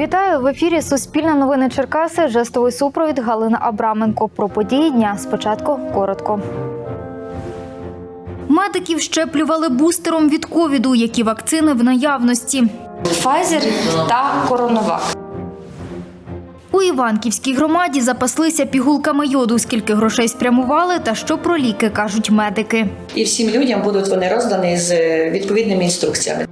Вітаю в ефірі Суспільне новини Черкаси. Жестовий супровід Галина Абраменко. Про події дня. Спочатку коротко. Медиків щеплювали бустером від ковіду. Які вакцини в наявності? Pfizer та Коронавак. У Іванківській громаді запаслися пігулками йоду. Скільки грошей спрямували та що про ліки кажуть медики. і всім людям будуть вони роздані з відповідними інструкціями.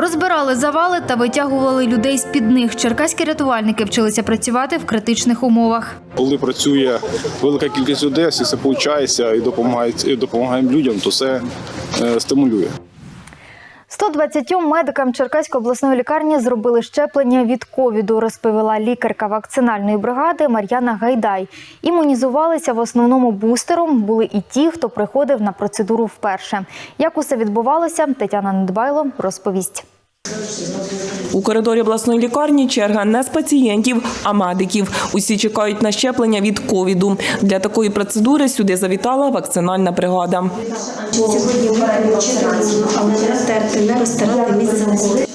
Розбирали завали та витягували людей з під них. Черкаські рятувальники вчилися працювати в критичних умовах. Коли працює велика кількість людей, все виходить і допомагає, і допомагаємо людям, то це е, стимулює. 120 медикам Черкаської обласної лікарні зробили щеплення від ковіду, розповіла лікарка вакцинальної бригади Мар'яна Гайдай. Імунізувалися в основному бустером. Були і ті, хто приходив на процедуру вперше. Як усе відбувалося, Тетяна Недбайло розповість. У коридорі обласної лікарні черга не з пацієнтів, а медиків. Усі чекають на щеплення від ковіду. Для такої процедури сюди завітала вакцинальна бригада. Сьогодні але не розтерти, не розтирати місце.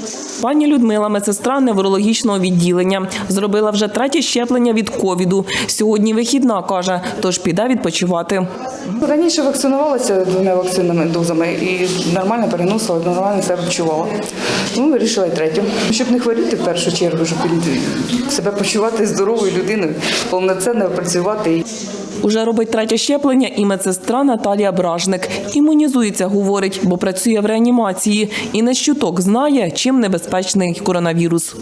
Пані Людмила, медсестра неврологічного відділення, зробила вже третє щеплення від ковіду. Сьогодні вихідна каже, тож піде відпочивати. Раніше вакцинувалася двома вакцинами дозами і нормально переносила, нормально себе почувала. Ну, вирішила і третю. Щоб не хворіти в першу чергу, щоб себе почувати здоровою людиною, повноцінно працювати. Уже робить третє щеплення і медсестра Наталія Бражник. Імунізується, говорить, бо працює в реанімації і не щуток знає, чим небезпечний коронавірус.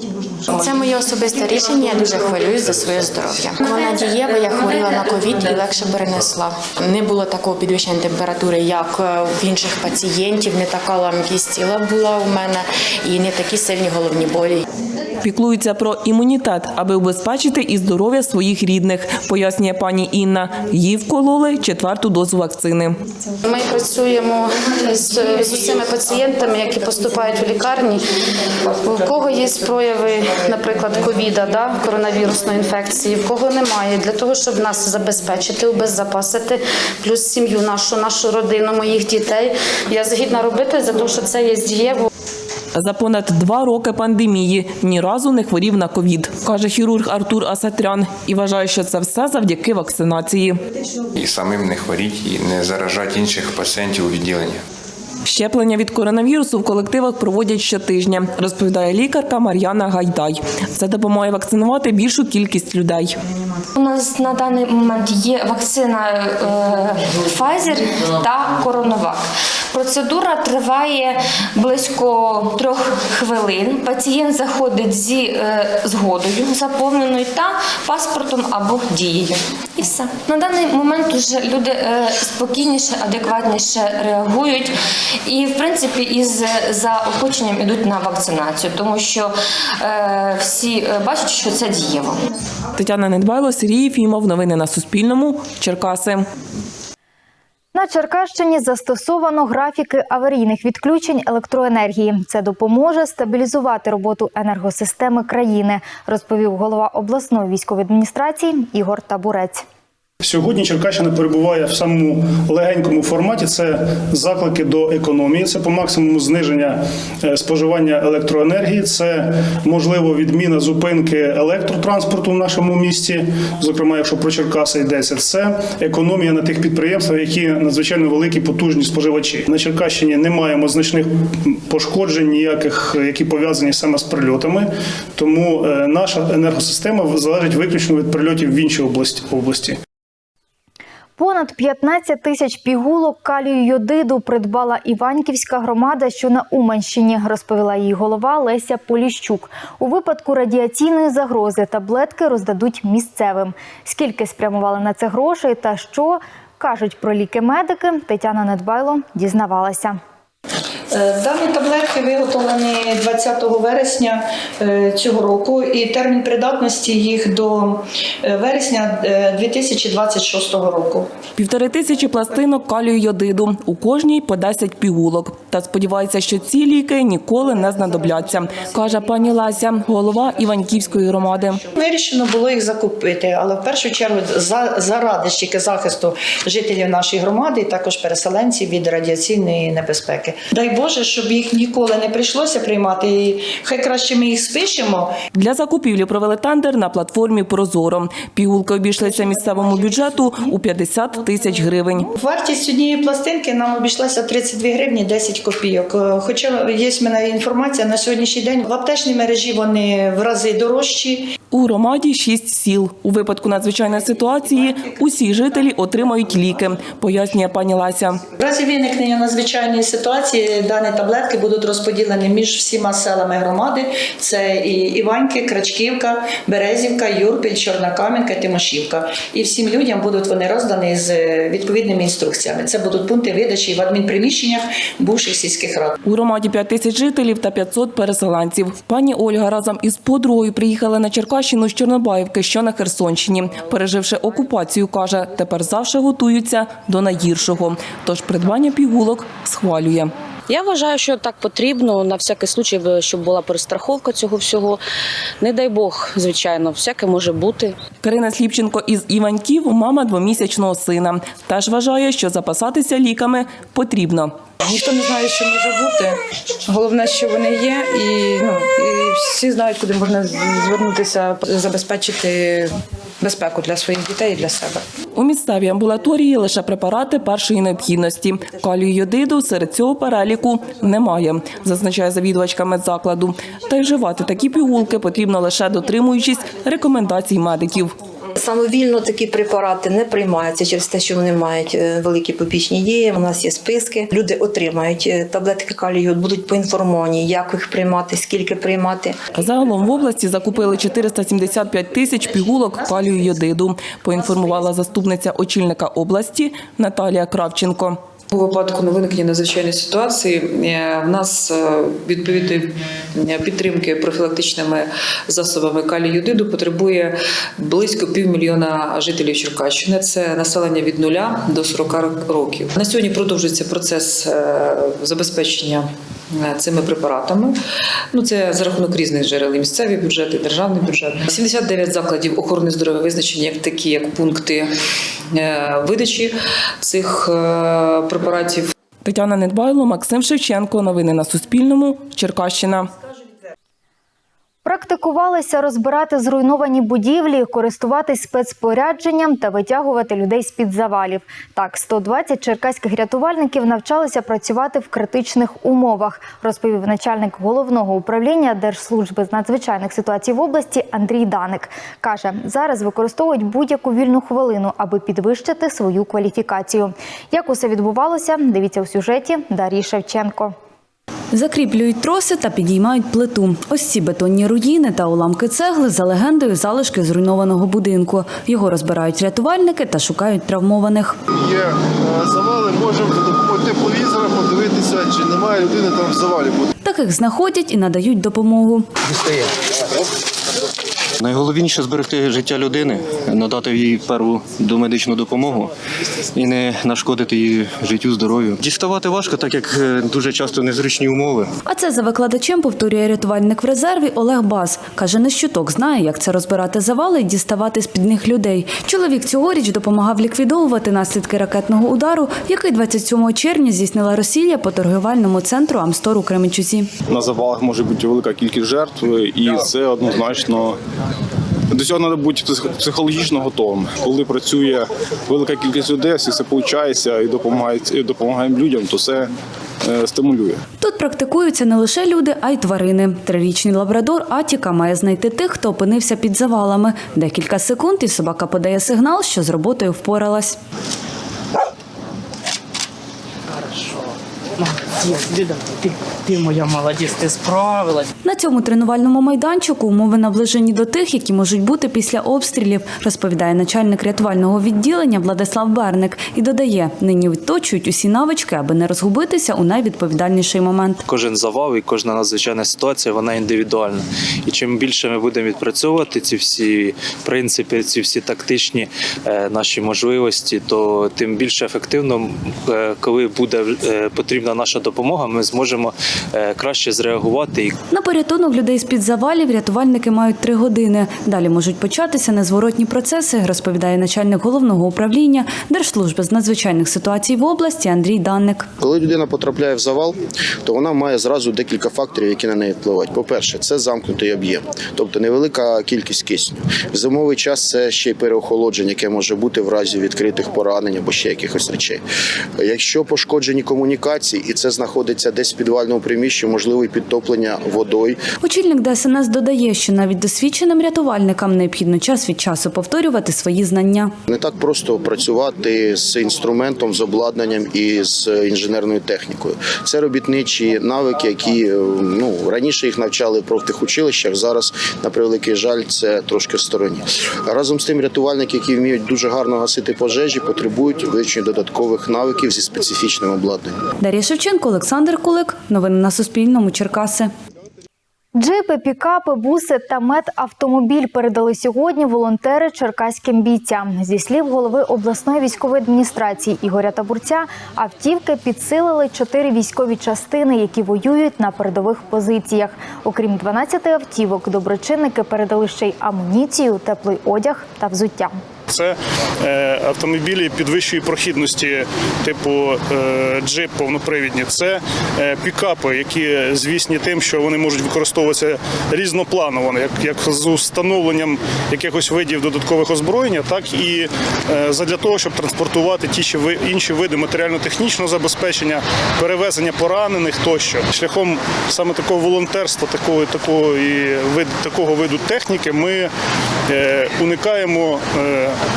Це моє особисте рішення. Я дуже хвилююсь за своє здоров'я. Вона дієва, я хворіла на ковід і легше перенесла. Не було такого підвищення температури, як е, в інших пацієнтів. Не така ламкість тіла була у мене і не такі сильні головні болі. Піклуються про імунітет, аби убезпечити і здоров'я своїх рідних, пояснює пані Інна. Їй вкололи четверту дозу вакцини. Ми працюємо з, усіма пацієнтами, які поступають в лікарні. У кого є прояви, наприклад, ковіда, да, коронавірусної інфекції, в кого немає, для того, щоб нас забезпечити, убеззапасити, плюс сім'ю нашу, нашу родину, моїх дітей. Я згідна робити за те, що це є дієво. За понад два роки пандемії ні разу не хворів на ковід, каже хірург Артур Асатрян, і вважає, що це все завдяки вакцинації. і самим не хворіть, і не заражати інших пацієнтів у відділенні. Щеплення від коронавірусу в колективах проводять щотижня, розповідає лікарка Мар'яна Гайдай. Це допомагає вакцинувати більшу кількість людей. У нас на даний момент є вакцина е, Pfizer та Коронавак. Процедура триває близько трьох хвилин. Пацієнт заходить зі е, згодою заповненою та паспортом або дією. І все. На даний момент вже люди е, спокійніше, адекватніше реагують і, в принципі, із заохоченням йдуть на вакцинацію, тому що е, всі е, бачать, що це дієво. Тетяна Недбайло, Сергій Єфімов. Новини на Суспільному. Черкаси. На Черкащині застосовано графіки аварійних відключень електроенергії. Це допоможе стабілізувати роботу енергосистеми країни, розповів голова обласної військової адміністрації Ігор Табурець. Сьогодні Черкащина перебуває в самому легенькому форматі. Це заклики до економії, це по максимуму зниження е, споживання електроенергії, це можливо відміна зупинки електротранспорту в нашому місті. Зокрема, якщо про Черкаси йдеться, це економія на тих підприємствах, які надзвичайно великі потужні споживачі. На Черкащині не маємо значних пошкоджень, ніяких, які пов'язані саме з прильотами. Тому е, наша енергосистема залежить виключно від прильотів в інші області області. Понад 15 тисяч пігулок калію йодиду придбала Іваньківська громада, що на Уманщині, розповіла її голова Леся Поліщук. У випадку радіаційної загрози таблетки роздадуть місцевим. Скільки спрямували на це грошей та що кажуть про ліки медики, Тетяна Недбайло дізнавалася. Е, Дані таблетки виготовлені 20 вересня е, цього року, і термін придатності їх до е, вересня е, 2026 року. Півтори тисячі пластинок калію йодиду, у кожній по 10 пігулок. Та сподівається, що ці ліки ніколи не знадобляться, каже пані Леся, голова Іваньківської громади. Вирішено було їх закупити, але в першу чергу за- заради тільки захисту жителів нашої громади і також переселенців від радіаційної небезпеки. Дай Боже, щоб їх ніколи не прийшлося приймати. І хай краще ми їх спишемо, Для закупівлі провели тендер на платформі Прозоро. Пігулки обійшлися місцевому бюджету у 50 тисяч гривень. Вартість однієї пластинки нам обійшлася 32 гривні 10 копійок. Е, Хоча є в мене інформація на сьогоднішній день в аптечній мережі вони в рази дорожчі. У громаді шість сіл. У випадку надзвичайної ситуації усі жителі отримають ліки, пояснює пані Лася. В разі виникнення надзвичайної ситуації дані таблетки будуть розподілені між всіма селами громади. Це і Іваньки, Крачківка, Березівка, Юрпіль, Чорна Кам'янка, Тимошівка. І всім людям будуть вони роздані з відповідними інструкціями. Це будуть пункти видачі в адмінприміщеннях бувших сільських рад. У громаді 5 тисяч жителів та 500 переселенців. Пані Ольга разом із подругою приїхала на Черкащину з Чорнобаївки, що на Херсонщині. Переживши окупацію, каже, тепер завжди готуються до найгіршого. Тож придбання пігулок схвалює. Я вважаю, що так потрібно на всякий случай, щоб була перестраховка цього всього. Не дай Бог, звичайно, всяке може бути. Карина Сліпченко із Іваньків, мама двомісячного сина. Теж вважає, що запасатися ліками потрібно. Ніхто не знає, що може бути. Головне, що вони є, і, ну, і всі знають, куди можна звернутися, забезпечити безпеку для своїх дітей і для себе. У місцевій амбулаторії лише препарати першої необхідності. Калію йодиду серед цього переліку немає, зазначає завідувачка медзакладу. Та й вживати такі пігулки потрібно лише дотримуючись рекомендацій медиків. Самовільно такі препарати не приймаються через те, що вони мають е, великі побічні дії. У нас є списки. Люди отримають е, таблетки калію, будуть поінформовані, як їх приймати, скільки приймати. Загалом в області закупили 475 тисяч пігулок калію йодиду, поінформувала заступниця очільника області Наталія Кравченко. У випадку на виникнення надзвичайної ситуації е, в нас е, відповідної е, підтримки профілактичними засобами калію йодиду потребує близько півмільйона жителів Черкащини. Це населення від 0 до 40 років. На сьогодні продовжується процес забезпечення цими препаратами. Ну це за рахунок різних джерел, місцеві бюджети, державний бюджет. 79 закладів охорони здоров'я визначені як такі, як пункти видачі цих е, препаратів. Тетяна Недбайло, Максим Шевченко. Новини на Суспільному. Черкащина. Практикувалися розбирати зруйновані будівлі, користуватись спецпорядженням та витягувати людей з-під завалів. Так, 120 черкаських рятувальників навчалися працювати в критичних умовах, розповів начальник головного управління Держслужби з надзвичайних ситуацій в області Андрій Даник. Каже, зараз використовують будь-яку вільну хвилину, аби підвищити свою кваліфікацію. Як усе відбувалося, дивіться у сюжеті Дарії Шевченко. Закріплюють троси та підіймають плиту. Ось ці бетонні руїни та уламки цегли за легендою залишки зруйнованого будинку. Його розбирають рятувальники та шукають травмованих. Є е, завали, можемо за допомогою тепловізора подивитися, чи немає людини там в завалі. Таких знаходять і надають допомогу. Найголовніше зберегти життя людини, надати їй перву домедичну допомогу і не нашкодити її життю, здоров'ю. Діставати важко, так як е, дуже часто незручні умови. А це за викладачем повторює рятувальник в резерві Олег Баз. Каже, не щуток знає, як це розбирати завали і діставати з-під них людей. Чоловік цьогоріч допомагав ліквідовувати наслідки ракетного удару, який 27 червня здійснила Росія по торгівельному центру Амстор у Кременчуці. На завалах може бути велика кількість жертв, і це однозначно. До цього треба бути психологічно готовим. Коли працює велика кількість людей, всі це получається і допомагає, допомагаємо людям, то це е, стимулює. Тут практикуються не лише люди, а й тварини. Трирічний лабрадор Атіка має знайти тих, хто опинився під завалами. Декілька секунд, і собака подає сигнал, що з роботою впоралась. Ти, моя молодець, ти справилась. На цьому тренувальному майданчику умови наближені до тих, які можуть бути після обстрілів, розповідає начальник рятувального відділення Владислав Берник і додає, нині відточують усі навички, аби не розгубитися у найвідповідальніший момент. Кожен завал і кожна надзвичайна ситуація вона індивідуальна. І чим більше ми будемо відпрацьовувати ці всі принципи, ці всі тактичні е, наші можливості, то тим більше ефективно, е, коли буде е, потрібна наша допомога, ми зможемо краще зреагувати На порятунок людей з-під завалів рятувальники мають три години. Далі можуть початися незворотні процеси, розповідає начальник головного управління Держслужби з надзвичайних ситуацій в області Андрій Данник. Коли людина потрапляє в завал, то вона має зразу декілька факторів, які на неї впливають. По-перше, це замкнутий об'єм, тобто невелика кількість кисню. В зимовий час це ще й переохолодження, яке може бути в разі відкритих поранень або ще якихось речей. Якщо пошкоджені комунікації, і це знаходиться десь в підвальному приміщенні, можливо, і підтоплення водою. Очільник ДСНС додає, що навіть досвідченим рятувальникам необхідно час від часу повторювати свої знання. Не так просто працювати з інструментом, з обладнанням і з інженерною технікою. Це робітничі навики, які е, ну раніше їх навчали в профтехучилищах. Зараз, на превеликий жаль, це трошки в стороні. Разом з тим, рятувальники, які вміють дуже гарно гасити пожежі, потребують вивчення додаткових навиків зі специфічним обладнанням. Дар'я Шевченко, Олександр Кулик. Новини на Суспільному. Черкаси. Джипи, пікапи, буси та медавтомобіль передали сьогодні волонтери черкаським бійцям. Зі слів голови обласної військової адміністрації Ігоря Табурця, автівки підсилили чотири військові частини, які воюють на передових позиціях. Окрім 12 автівок, доброчинники передали ще й амуніцію, теплий одяг та взуття. Це е, автомобілі підвищої прохідності, типу е, джип повнопривідні. Це е, пікапи, які звісні тим, що вони можуть використовуватися різнопланово, як, як з установленням якихось видів додаткових озброєння, так і задля того, щоб транспортувати ті чи інші види матеріально-технічного забезпечення, перевезення поранених тощо. Шляхом саме такого волонтерства, такого, такого, і вид, такого виду техніки, ми уникаємо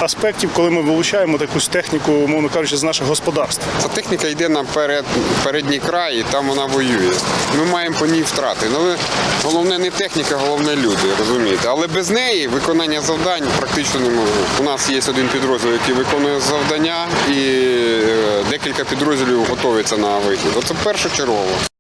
аспектів, коли ми вилучаємо якусь техніку, умовно кажучи, з наших господарств. Ця техніка йде на перед, передній край, і там вона воює. Ми маємо по ній втрати. Ну, але головне не техніка, головне люди, розумієте. Але без неї виконання завдань практично неможливо. У нас є один підрозділ, який виконує завдання, і е, декілька підрозділів готуються на вихід. Оце першочергово.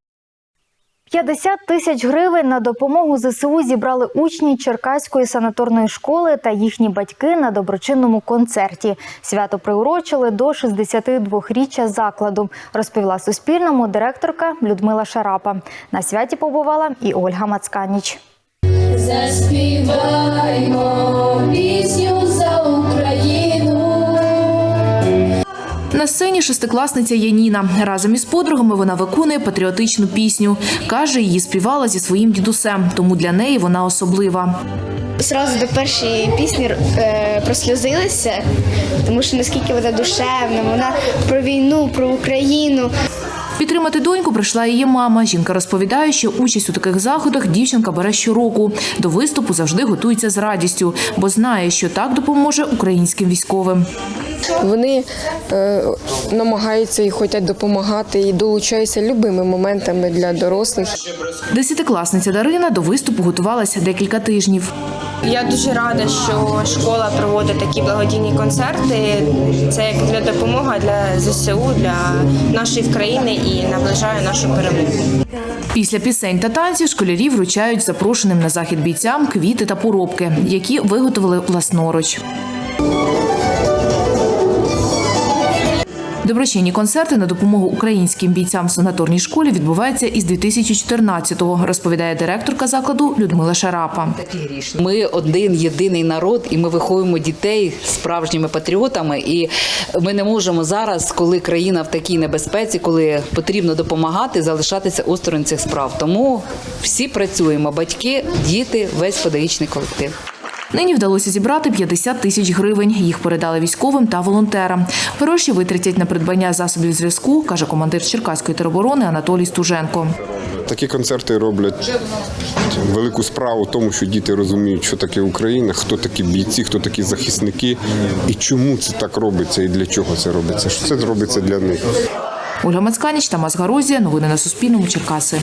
50 тисяч гривень на допомогу ЗСУ зібрали учні Черкаської санаторної школи та їхні батьки на доброчинному концерті. Свято приурочили до 62-річчя закладу, розповіла Суспільному директорка Людмила Шарапа. На святі побувала і Ольга Мацканіч. Заспіваймо пісню На сцені шестикласниця Яніна. Разом із подругами вона виконує патріотичну пісню. Каже, її співала зі своїм дідусем, тому для неї вона особлива. Зразу до першої пісні е, просльозилася, тому що наскільки вона душевна, вона про війну, про Україну. Підтримати доньку прийшла її мама. Жінка розповідає, що участь у таких заходах дівчинка бере щороку. До виступу завжди готується з радістю, бо знає, що так допоможе українським військовим. Вони е, намагаються і хочуть допомагати і долучаються любими моментами для дорослих. Десятикласниця Дарина до виступу готувалася декілька тижнів. Я дуже рада, що школа проводить такі благодійні концерти. Це як для допомоги для ЗСУ, для нашої країни і наближає нашу перемогу. Після пісень та танців школярі вручають запрошеним на захід бійцям квіти та поробки, які виготовили власноруч. Доброчинні концерти на допомогу українським бійцям в санаторній школі відбуваються із 2014-го, розповідає директорка закладу Людмила Шарапа. Ми один єдиний народ, і ми виховуємо дітей справжніми патріотами. І ми не можемо зараз, коли країна в такій небезпеці, коли потрібно допомагати, залишатися осторонь цих справ. Тому всі працюємо: батьки, діти, весь педагогічний колектив. Нині вдалося зібрати 50 тисяч гривень. Їх передали військовим та волонтерам. Гроші витратять на придбання засобів зв'язку, каже командир Черкаської тероборони Анатолій Стуженко. Такі концерти роблять велику справу в тому, що діти розуміють, що таке Україна, хто такі бійці, хто такі захисники, і чому це так робиться, і для чого це робиться. Що це робиться для них. Ольга Мацканіч, Тамас Гарозія. Новини на Суспільному. Черкаси.